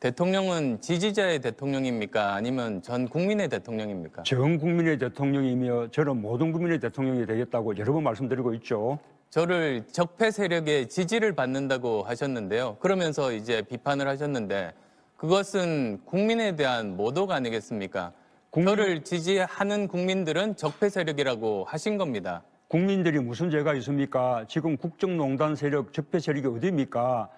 대통령은 지지자의 대통령입니까? 아니면 전 국민의 대통령입니까? 전 국민의 대통령이며 저는 모든 국민의 대통령이 되겠다고 여러 번 말씀드리고 있죠. 저를 적폐 세력의 지지를 받는다고 하셨는데요. 그러면서 이제 비판을 하셨는데 그것은 국민에 대한 모독 아니겠습니까? 국민- 저를 지지하는 국민들은 적폐 세력이라고 하신 겁니다. 국민들이 무슨 죄가 있습니까? 지금 국정농단 세력, 적폐 세력이 어디입니까?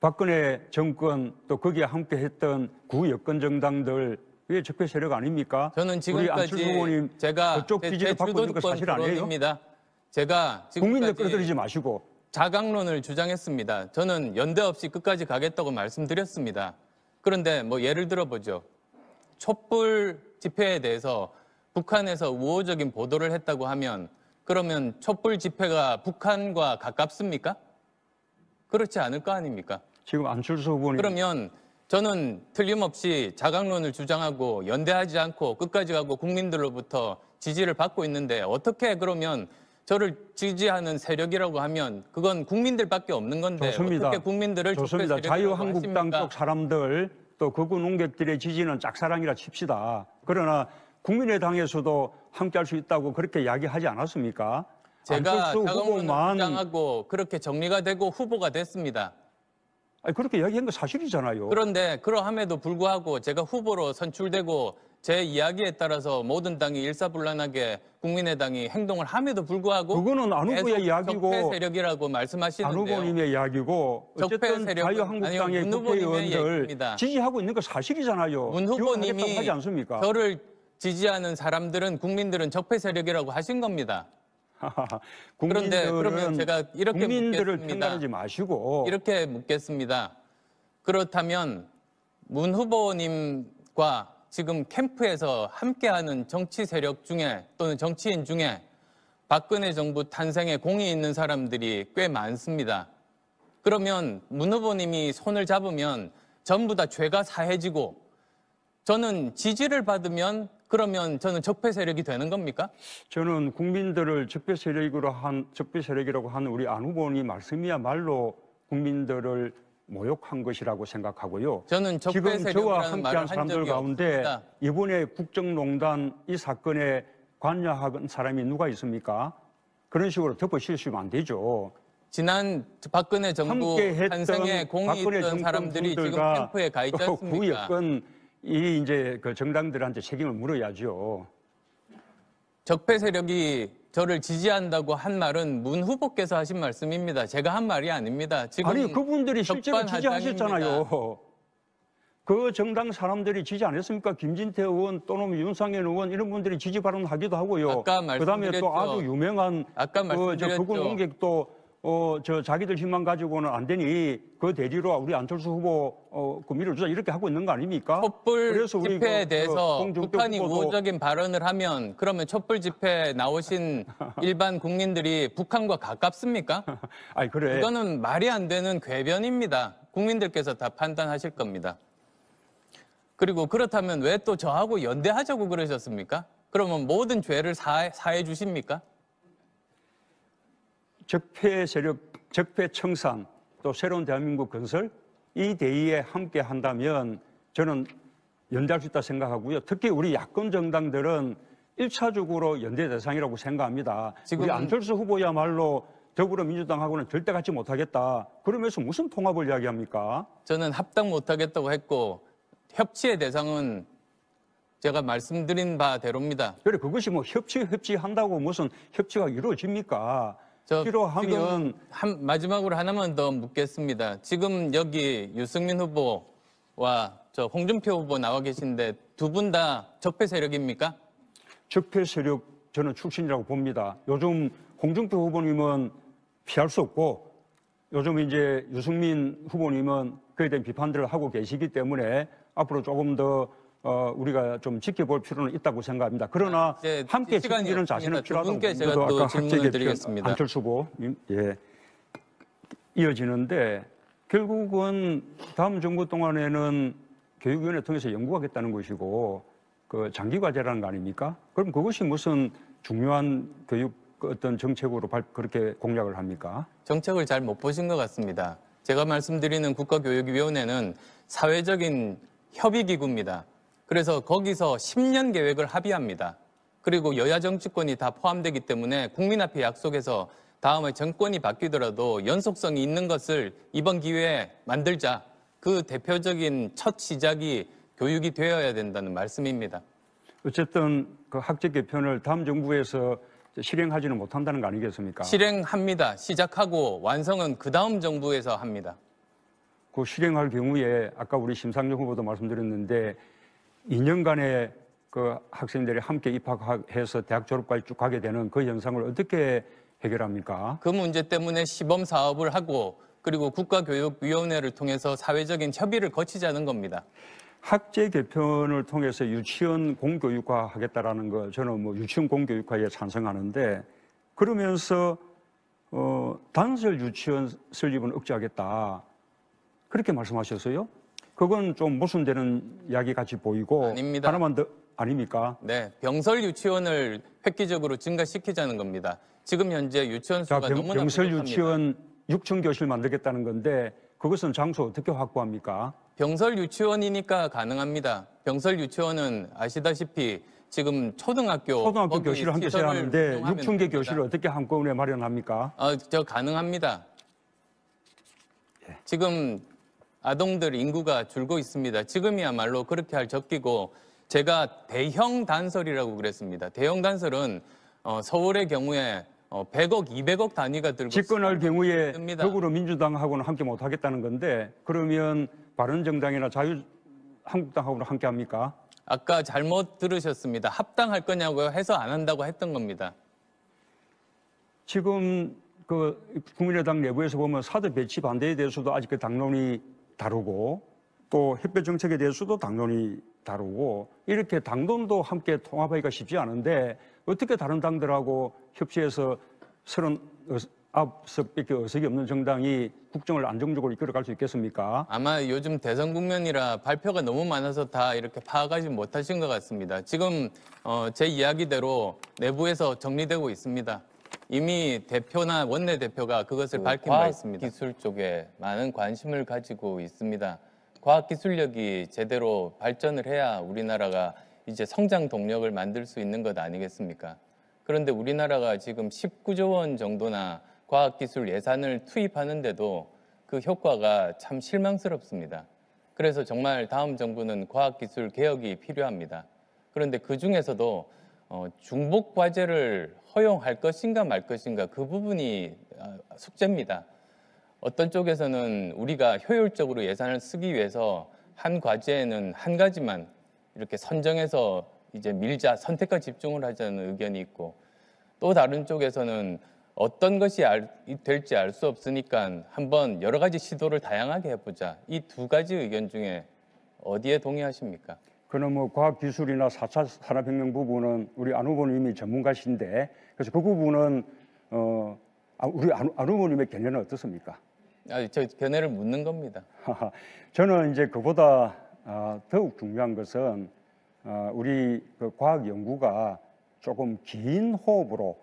박근혜 정권 또 거기에 함께 했던 구여권 정당들 왜 적폐 세력 아닙니까? 저는 지금까지 제가 그쪽 제- 지지를 제 받고 있는 거 사실 아니에요? 제가 국민들 끌어들이지 마시고 자강론을 주장했습니다. 저는 연대 없이 끝까지 가겠다고 말씀드렸습니다. 그런데 뭐 예를 들어보죠. 촛불 집회에 대해서 북한에서 우호적인 보도를 했다고 하면 그러면 촛불 집회가 북한과 가깝습니까? 그렇지 않을 거 아닙니까? 지금 안철수 후보님 그러면 저는 틀림없이 자강론을 주장하고 연대하지 않고 끝까지 가고 국민들로부터 지지를 받고 있는데 어떻게 그러면 저를 지지하는 세력이라고 하면 그건 국민들밖에 없는 건데 좋습니다. 어떻게 국민들을 좋습니다. 자유한국당? 쪽 사람들 또 극우 농객들의 지지는 짝사랑이라 칩시다. 그러나 국민의당에서도 함께할 수 있다고 그렇게 이야기하지 않았습니까? 제가 자강론을 후보만 주장하고 그렇게 정리가 되고 후보가 됐습니다. 아니, 그렇게 이야기한 거 사실이잖아요. 그런데 그러함에도 불구하고 제가 후보로 선출되고 제 이야기에 따라서 모든 당이 일사불란하게 국민의당이 행동을 함에도 불구하고 그거는 안 후보의 이야기고 적폐 세력이라고 안 말씀하시는데요. 후보님의 이야기고 적폐 어쨌든 세력은- 자유한국당의 아니요, 문 후보님의 국회의원들 얘기입니다. 지지하고 있는 거 사실이잖아요. 문 후보님이 하지 않습니까? 저를 지지하는 사람들은 국민들은 적폐 세력이라고 하신 겁니다. 그런데 국민들은 그러면 제가 이렇게 국민들을 묻겠습니다. 편가르지 마시고 이렇게 묻겠습니다. 그렇다면 문 후보님과 지금 캠프에서 함께하는 정치 세력 중에 또는 정치인 중에 박근혜 정부 탄생에 공이 있는 사람들이 꽤 많습니다. 그러면 문 후보님이 손을 잡으면 전부 다 죄가 사해지고 저는 지지를 받으면 그러면 저는 적폐 세력이 되는 겁니까? 저는 국민들을 적폐 세력으로 한 적폐 세력이라고 하는 우리 안 후보님 말씀이야말로 국민들을 모욕한 것이라고 생각하고요. 저는 적폐 지금 저와 함께한 한 사람들 가운데 없습니다. 이번에 국정농단 이 사건에 관여한 사람이 누가 있습니까? 그런 식으로 덮어씌우시면 안 되죠. 지난 박근혜 정부 탄생에 공이 있던 사람들이 지금 캠프에 가 있지 또 않습니까? 이 이제 그 정당들한테 책임을 물어야죠. 적폐 세력이 저를 지지한다고 한 말은 문 후보께서 하신 말씀입니다. 제가 한 말이 아닙니다. 지금 아니 그분들이 실제로 지지하셨잖아요. 그 정당 사람들이 지지 안 했습니까? 김진태 의원 또는 윤상현 의원 이런 분들이 지지 발언하기도 하고요. 아까 그다음에 또 말씀드렸죠. 아주 유명한 아까 그저 말씀드렸죠. 극우 농객도 어 저 자기들 힘만 가지고는 안 되니 그 대리로 우리 안철수 후보 어그 밀어주자 이렇게 하고 있는 거 아닙니까? 촛불 집회에 그, 대해서 그 북한이 우호적인 발언을 하면 그러면 촛불 집회에 나오신 일반 국민들이 북한과 가깝습니까? 아니 그래 이거는 말이 안 되는 궤변입니다. 국민들께서 다 판단하실 겁니다. 그리고 그렇다면 왜 또 저하고 연대하자고 그러셨습니까? 그러면 모든 죄를 사해, 사해 주십니까? 적폐 세력, 적폐 청산, 또 새로운 대한민국 건설 이 대의에 함께 한다면 저는 연대할 수 있다 생각하고요. 특히 우리 야권 정당들은 일차적으로 연대 대상이라고 생각합니다. 지금- 우리 안철수 후보야말로 더불어민주당하고는 절대 같이 못하겠다. 그러면서 무슨 통합을 이야기합니까? 저는 합당 못하겠다고 했고 협치의 대상은 제가 말씀드린 바대로입니다. 그래 그것이 뭐 협치 협치 한다고 무슨 협치가 이루어집니까? 저 필요하면 지금 한, 마지막으로 하나만 더 묻겠습니다. 지금 여기 유승민 후보와 저 홍준표 후보 나와 계신데 두 분 다 적폐 세력입니까? 적폐 세력 저는 출신이라고 봅니다. 요즘 홍준표 후보님은 피할 수 없고 요즘 이제 유승민 후보님은 그에 대한 비판들을 하고 계시기 때문에 앞으로 조금 더 어, 우리가 좀 지켜볼 필요는 있다고 생각합니다. 그러나 이제 함께. 자신은 두 필요하다고 분께. 제가 또 질문을 드리겠습니다. 안철수 후보 예 이어지는데 결국은 다음 정부 동안에는 교육위원회 통해서 연구하겠다는 것이고 그 장기 과제라는 거 아닙니까? 그럼 그것이 무슨 중요한 교육 어떤 정책으로 발- 그렇게 공약을 합니까? 정책을 잘 못 보신 것 같습니다. 제가 말씀드리는 국가교육위원회는 사회적인 협의기구입니다. 그래서 거기서 10년 계획을 합의합니다. 그리고 여야 정치권이 다 포함되기 때문에 국민 앞에 약속해서 다음에 정권이 바뀌더라도 연속성이 있는 것을 이번 기회에 만들자. 그 대표적인 첫 시작이 교육이 되어야 된다는 말씀입니다. 어쨌든 그 학제 개편을 다음 정부에서 실행하지는 못한다는 거 아니겠습니까? 실행합니다. 시작하고 완성은 그 다음 정부에서 합니다. 그 실행할 경우에 아까 우리 심상정 후보도 말씀드렸는데 2년간의 그 학생들이 함께 입학해서 대학 졸업까지 쭉 가게 되는 그 현상을 어떻게 해결합니까? 그 문제 때문에 시범 사업을 하고 그리고 국가교육위원회를 통해서 사회적인 협의를 거치자는 겁니다. 학제 개편을 통해서 유치원 공교육화 하겠다라는 거 저는 뭐 유치원 공교육화에 찬성하는데 그러면서 어, 단설 유치원 설립은 억제하겠다 그렇게 말씀하셨어요? 그건 좀 모순되는 이야기 같이 보이고 아닙니다. 하나만 더 아닙니까? 네, 병설 유치원을 획기적으로 증가시키자는 겁니다. 지금 현재 유치원 자, 수가 병, 너무나 병설 부족합니다. 유치원 6천 교실 만들겠다는 건데 그것은 장소 어떻게 확보합니까? 병설 유치원이니까 가능합니다. 병설 유치원은 아시다시피 지금 초등학교 초등학교 교실을 시설을 세하는데 운영하면 6천 개. 교실을 어떻게 한꺼번에 마련합니까? 아, 저 가능합니다. 예. 지금 아동들 인구가 줄고 있습니다. 지금이야말로 그렇게 할 적기고 제가 대형 단설이라고 그랬습니다. 대형 단설은 어, 서울의 경우에 어, 100억, 200억 단위가 들고 집권할 경우에 듭니다. 더불어민주당하고는 함께 못 하겠다는 건데 그러면 바른정당이나 자유한국당하고는 함께 합니까? 아까 잘못 들으셨습니다. 합당할 거냐고 해서 안 한다고 했던 겁니다. 지금 그 국민의당 내부에서 보면 사드 배치 반대에 대해서도 아직 그 당론이 다르고 또 햇볕 정책에 대해서도 당론이 다르고 이렇게 당론도 함께 통합하기가 쉽지 않은데 어떻게 다른 당들하고 협치해서 서른 앞석밖에 어석이 없는 정당이 국정을 안정적으로 이끌어갈 수 있겠습니까? 아마 요즘 대선 국면이라 발표가 너무 많아서 다 이렇게 파악하지 못하신 것 같습니다. 지금 어, 제 이야기대로 내부에서 정리되고 있습니다. 이미 대표나 원내 대표가 그것을 밝힌 바 있습니다. 기술 쪽에 많은 관심을 가지고 있습니다. 과학 기술력이 제대로 발전을 해야 우리나라가 이제 성장 동력을 만들 수 있는 것 아니겠습니까? 그런데 우리나라가 지금 19조 원 정도나 과학 기술 예산을 투입하는데도 그 효과가 참 실망스럽습니다. 그래서 정말 다음 정부는 과학 기술 개혁이 필요합니다. 그런데 그 중에서도 어, 중복 과제를 허용할 것인가 말 것인가 그 부분이 아, 숙제입니다. 어떤 쪽에서는 우리가 효율적으로 예산을 쓰기 위해서 한 과제에는 한 가지만 이렇게 선정해서 이제 밀자 선택과 집중을 하자는 의견이 있고 또 다른 쪽에서는 어떤 것이 알- 될지 알 수 없으니까 한번 여러 가지 시도를 다양하게 해보자 이 두 가지 의견 중에 어디에 동의하십니까? 그는 뭐 과학기술이나 4차 산업혁명 부분은 우리 안 후보님이 전문가신데 그래서 그 부분은 어, 아, 우리 안, 안 후보님의 견해는 어떻습니까? 아, 저 견해를 묻는 겁니다. 저는 이제 그보다 아, 더욱 중요한 것은 아, 우리 그 과학 연구가 조금 긴 호흡으로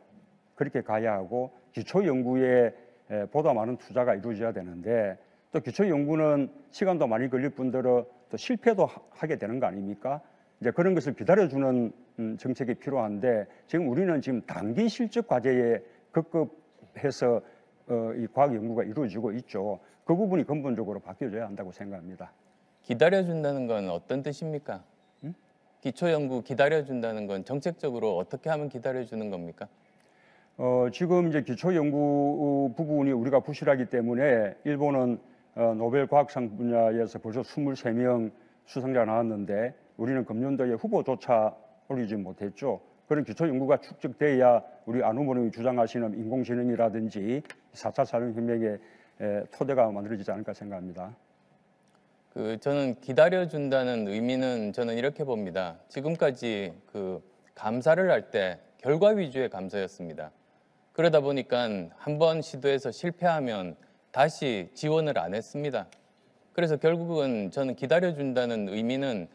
그렇게 가야 하고 기초 연구에 에, 보다 많은 투자가 이루어져야 되는데 또 기초 연구는 시간도 많이 걸릴 뿐더러 또 실패도 하- 하게 되는 거 아닙니까? 이제 그런 것을 기다려주는 음, 정책이 필요한데 지금 우리는 지금 단기 실적 과제에 급급해서 어, 이 과학 연구가 이루어지고 있죠. 그 부분이 근본적으로 바뀌어져야 한다고 생각합니다. 기다려준다는 건 어떤 뜻입니까? 기초 연구 기다려준다는 건 정책적으로 어떻게 하면 기다려주는 겁니까? 어, 지금 이제 기초 연구 부분이 우리가 부실하기 때문에 일본은 어, 노벨 과학상 분야에서 벌써 23명 수상자가 나왔는데 우리는 금년도에 후보조차 올리지 못했죠. 그런 기초 연구가 축적돼야 우리 안 후보님이 주장하시는 인공지능이라든지 4차 산업혁명의 에, 토대가 만들어지지 않을까 생각합니다. 그 저는 기다려준다는 의미는 저는 이렇게 봅니다. 지금까지 그 감사를 할 때 결과 위주의 감사였습니다. 그러다 보니까 한 번 시도해서 실패하면 다시 지원을 안 했습니다. 그래서 결국은 저는 기다려준다는 의미는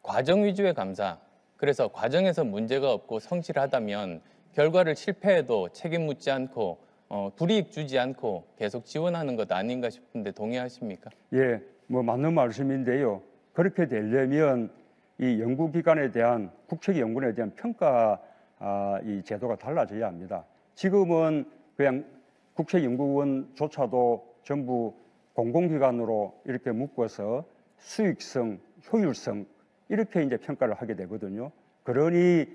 과정 위주의 감사. 그래서 과정에서 문제가 없고 성실하다면 결과를 실패해도 책임 묻지 않고 어, 불이익 주지 않고 계속 지원하는 것 아닌가 싶은데 동의하십니까? 예, 뭐 맞는 말씀인데요. 그렇게 되려면 이 연구기관에 대한 국책 연구에 대한 평가 아, 이 제도가 달라져야 합니다. 지금은 그냥 국책연구원조차도 전부 공공기관으로 이렇게 묶어서 수익성, 효율성 이렇게 이제 평가를 하게 되거든요. 그러니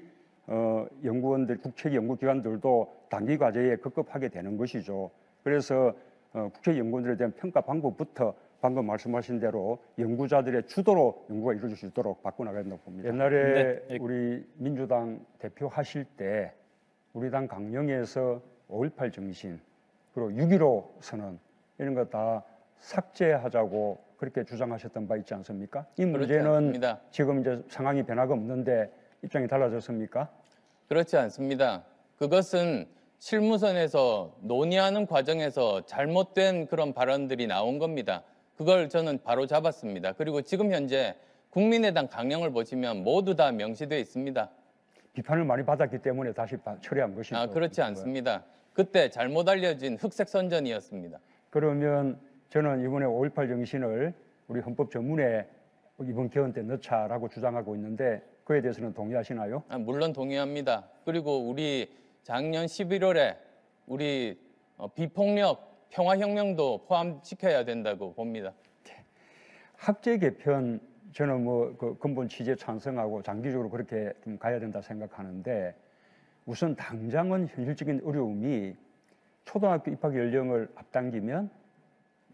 어, 연구원들, 국책 연구기관들도 단기 과제에 급급하게 되는 것이죠. 그래서 어, 국책 연구원들에 대한 평가 방법부터 방금 말씀하신 대로 연구자들의 주도로 연구가 이루어질 수 있도록 바꿔나가야 된다고 봅니다. 옛날에 네. 우리 민주당 대표 하실 때 우리 당 강령에서 5.18 정신 그리고 6.15 선언 이런 거 다 삭제하자고 그렇게 주장하셨던 바 있지 않습니까? 이 문제는. 지금 이제 상황이 변화가 없는데 입장이 달라졌습니까? 그렇지 않습니다. 그것은 실무선에서 논의하는 과정에서 잘못된 그런 발언들이 나온 겁니다. 그걸 저는 바로 잡았습니다. 그리고 지금 현재 국민의당 강령을 보시면 모두 다 명시되어 있습니다. 비판을 많이 받았기 때문에 다시 바- 처리한 것이죠. 아, 그렇지 않습니다. 그때 잘못 알려진 흑색 선전이었습니다. 그러면 저는 이번에 5.18 정신을 우리 헌법 전문에 이번 개헌 때 넣자라고 주장하고 있는데 그에 대해서는 동의하시나요? 아, 물론 동의합니다. 그리고 우리 작년 11월에 우리 어, 비폭력 평화혁명도 포함시켜야 된다고 봅니다. 학제 개편 저는 뭐 그 근본 취지에 찬성하고 장기적으로 그렇게 좀 가야 된다 생각하는데 우선 당장은 현실적인 어려움이 초등학교 입학 연령을 앞당기면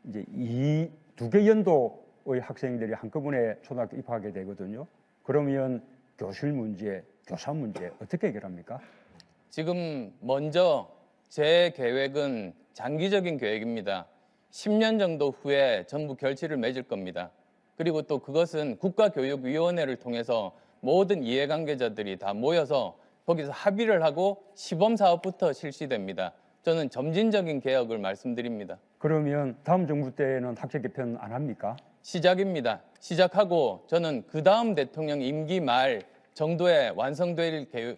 이제 이 두 개 연도의 학생들이 한꺼번에 초등학교 입학하게 되거든요. 그러면 교실 문제, 교사 문제 어떻게 해결합니까? 지금 먼저 제 계획은 장기적인 계획입니다. 10년 정도 후에 전부 결실을 맺을 겁니다. 그리고 또 그것은 국가교육위원회를 통해서 모든 이해관계자들이 다 모여서 거기서 합의를 하고 시범 사업부터 실시됩니다. 저는 점진적인 개혁을 말씀드립니다. 그러면 다음 정부 때는 학제 개편 안 합니까? 시작입니다. 시작하고 저는 그 다음 대통령 임기 말 정도에 완성될 계획,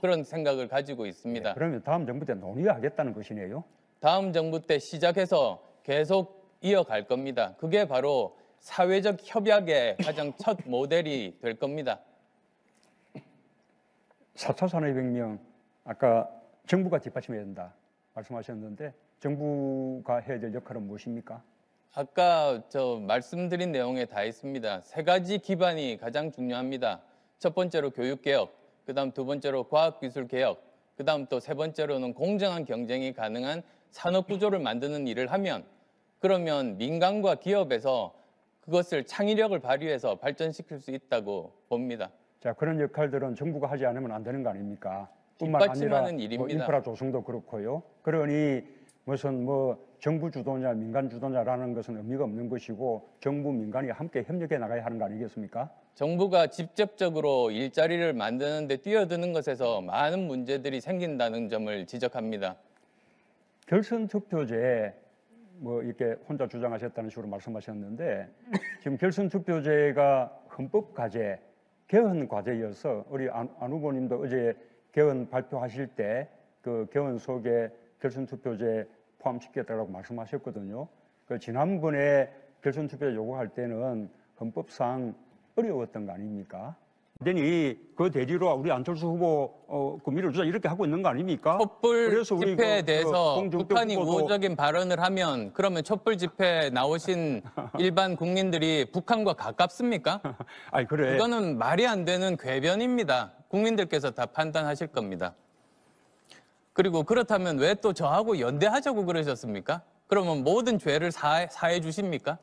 그런 생각을 가지고 있습니다. 그러면 다음 정부 때 논의하겠다는 것이네요. 다음 정부 때 시작해서 계속 이어갈 겁니다. 그게 바로 사회적 협약의 가장 첫 모델이 될 겁니다. 4차 산업혁명 아까 정부가 뒷받침해야 된다 말씀하셨는데 정부가 해야 될 역할은 무엇입니까? 아까 저 말씀드린 내용에 다 있습니다. 세 가지 기반이 가장 중요합니다. 첫 번째로 교육 개혁, 그다음 두 번째로 과학 기술 개혁, 그다음 또 세 번째로는 공정한 경쟁이 가능한 산업 구조를 만드는 일을 하면 그러면 민간과 기업에서 그것을 창의력을 발휘해서 발전시킬 수 있다고 봅니다. 자 그런 역할들은 정부가 하지 않으면 안 되는 거 아닙니까? 뿐만 아니라 뭐. 인프라 조성도 그렇고요. 그러니 무슨 뭐 정부 주도냐 민간 주도냐라는 것은 의미가 없는 것이고 정부 민간이 함께 협력해 나가야 하는 거 아니겠습니까? 정부가 직접적으로 일자리를 만드는 데 뛰어드는 것에서 많은 문제들이 생긴다는 점을 지적합니다. 결선 투표제 뭐 이렇게 혼자 주장하셨다는 식으로 말씀하셨는데 지금 결선 투표제가 헌법 과제 개헌 과제여서 우리 안, 안 후보님도 어제 개헌 발표하실 때 그 개헌 속에 결선 투표제 포함시켰다고 말씀하셨거든요. 그 지난번에 결선 투표 요구할 때는 헌법상 어려웠던 거 아닙니까? 되니 그 대리로 우리 안철수 후보 어, 그 밀어주자 이렇게 하고 있는 거 아닙니까? 촛불 집회에 그- 그 대해서 홍준표 북한이 우호적인 발언을 하면 그러면 촛불 집회에 나오신 일반 국민들이 북한과 가깝습니까? 아니 그래. 그거는 말이 안 되는 궤변입니다. 국민들께서 다 판단하실 겁니다. 그리고 그렇다면 왜 또 저하고 연대하자고 그러셨습니까? 그러면 모든 죄를 사해, 사해 주십니까?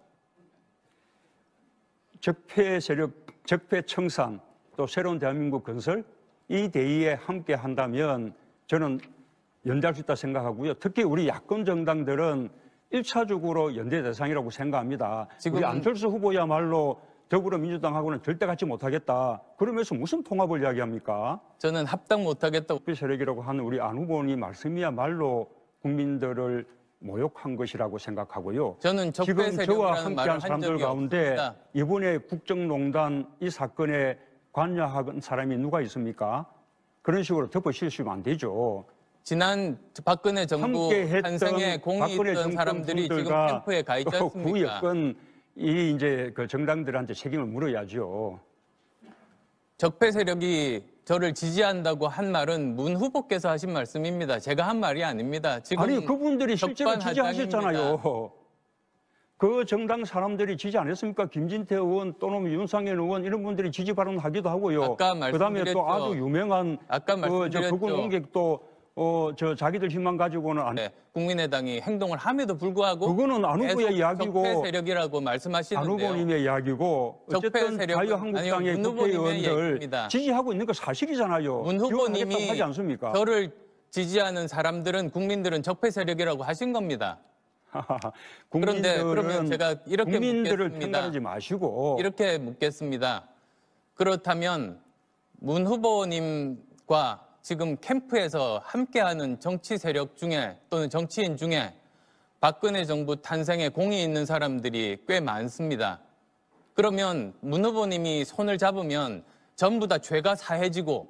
적폐 세력, 적폐 청산, 또 새로운 대한민국 건설 이 대의에 함께 한다면 저는 연대할 수 있다 생각하고요. 특히 우리 야권 정당들은 일차적으로 연대 대상이라고 생각합니다. 지금- 우리 안철수 후보야말로 더불어민주당하고는 절대 같이 못하겠다. 그러면서 무슨 통합을 이야기합니까? 저는 합당 못하겠다고 적폐 세력이라고 하는 우리 안 후보님 말씀이야말로 국민들을 모욕한 것이라고 생각하고요. 저는 지금 저와 함께한 사람들 가운데 없습니다. 이번에 국정농단 이 사건에 관여한 사람이 누가 있습니까? 그런 식으로 덮어씌우시면 안 되죠. 지난 박근혜 정부 탄생에 공이 있던 사람들이 지금 캠프에 가 있지 또 않습니까? 구 여건 이 이제 그 정당들한테 책임을 물어야죠. 적폐 세력이 저를 지지한다고 한 말은 문 후보께서 하신 말씀입니다. 제가 한 말이 아닙니다. 지금 아니 그분들이 실제로. 지지하셨잖아요. 그 정당 사람들이 지지 안 했습니까? 김진태 의원 또는 윤상현 의원 이런 분들이 지지 발언하기도 하고요. 아까 그다음에 또 말씀드렸죠. 아주 유명한 아까 그저 말씀드렸죠. 그분 옹객도 어 저 자기들 힘만 가지고는 안 네, 국민의당이 행동을 함에도 불구하고 그거는 안 후보의 이야기고 적폐 세력이라고 안 말씀하시는데요. 후보님의 이야기고 어쨌든 자유한국당의 국회의원들. 지지하고 있는 거 사실이잖아요. 문 후보님이 하지 않습니까? 저를 지지하는 사람들은 국민들은 적폐 세력이라고 하신 겁니다. 그런데 국민들은 그러면 제가 이렇게 국민들을 묻겠습니다. 편가르지 마시고 이렇게 묻겠습니다. 그렇다면 문 후보님과 지금 캠프에서 함께하는 정치 세력 중에 또는 정치인 중에 박근혜 정부 탄생에 공이 있는 사람들이 꽤 많습니다. 그러면 문 후보님이 손을 잡으면 전부 다 죄가 사해지고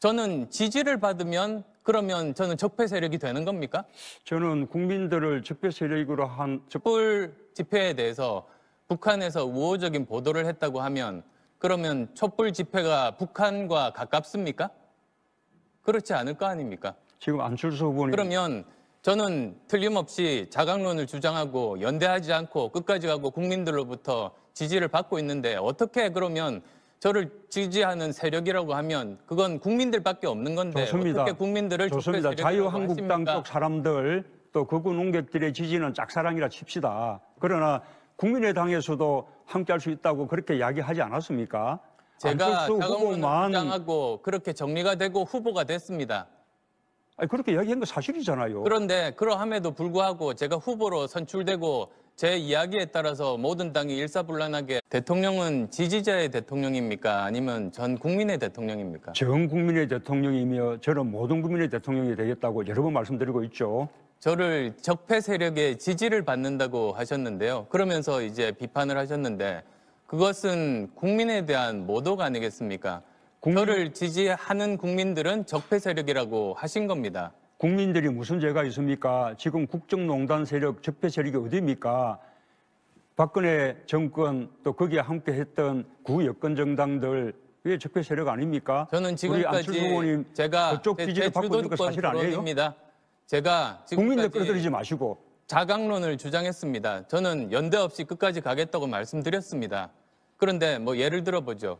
저는 지지를 받으면 그러면 저는 적폐 세력이 되는 겁니까? 저는 국민들을 적폐 세력으로 한 적- 촛불 집회에 대해서 북한에서 우호적인 보도를 했다고 하면 그러면 촛불 집회가 북한과 가깝습니까? 그렇지 않을 거 아닙니까? 지금 안철수 후보님 그러면 저는 틀림없이 자강론을 주장하고 연대하지 않고 끝까지 가고 국민들로부터 지지를 받고 있는데 어떻게 그러면 저를 지지하는 세력이라고 하면 그건 국민들밖에 없는 건데 좋습니다. 어떻게 국민들을 좋습니다. 자유한국당? 쪽 사람들 또 극우 농객들의 지지는 짝사랑이라 칩시다. 그러나 국민의당에서도 함께할 수 있다고 그렇게 이야기하지 않았습니까? 제가 후보만 주장하고 그렇게 정리가 되고 후보가 됐습니다. 아니, 그렇게 이야기한 거 사실이잖아요. 그런데 그러함에도 불구하고 제가 후보로 선출되고 제 이야기에 따라서 모든 당이 일사불란하게 대통령은 지지자의 대통령입니까? 아니면 전 국민의 대통령입니까? 전 국민의 대통령이며 저는 모든 국민의 대통령이 되겠다고 여러 번 말씀드리고 있죠. 저를 적폐 세력의 지지를 받는다고 하셨는데요. 그러면서 이제 비판을 하셨는데 그것은 국민에 대한 모독 아니겠습니까? 국민- 저를 지지하는 국민들은 적폐 세력이라고 하신 겁니다. 국민들이 무슨 죄가 있습니까? 지금 국정농단 세력, 적폐 세력이 어디입니까? 박근혜 정권 또 거기에 함께 했던 구여권 정당들 그게 적폐 세력 아닙니까? 저는 지금까지 제가 그쪽 제 받고 있는 거 사실 아니에요? 제가 국민들 끌어들이지 마시고 자강론을 주장했습니다. 저는 연대 없이 끝까지 가겠다고 말씀드렸습니다. 그런데 뭐 예를 들어 보죠.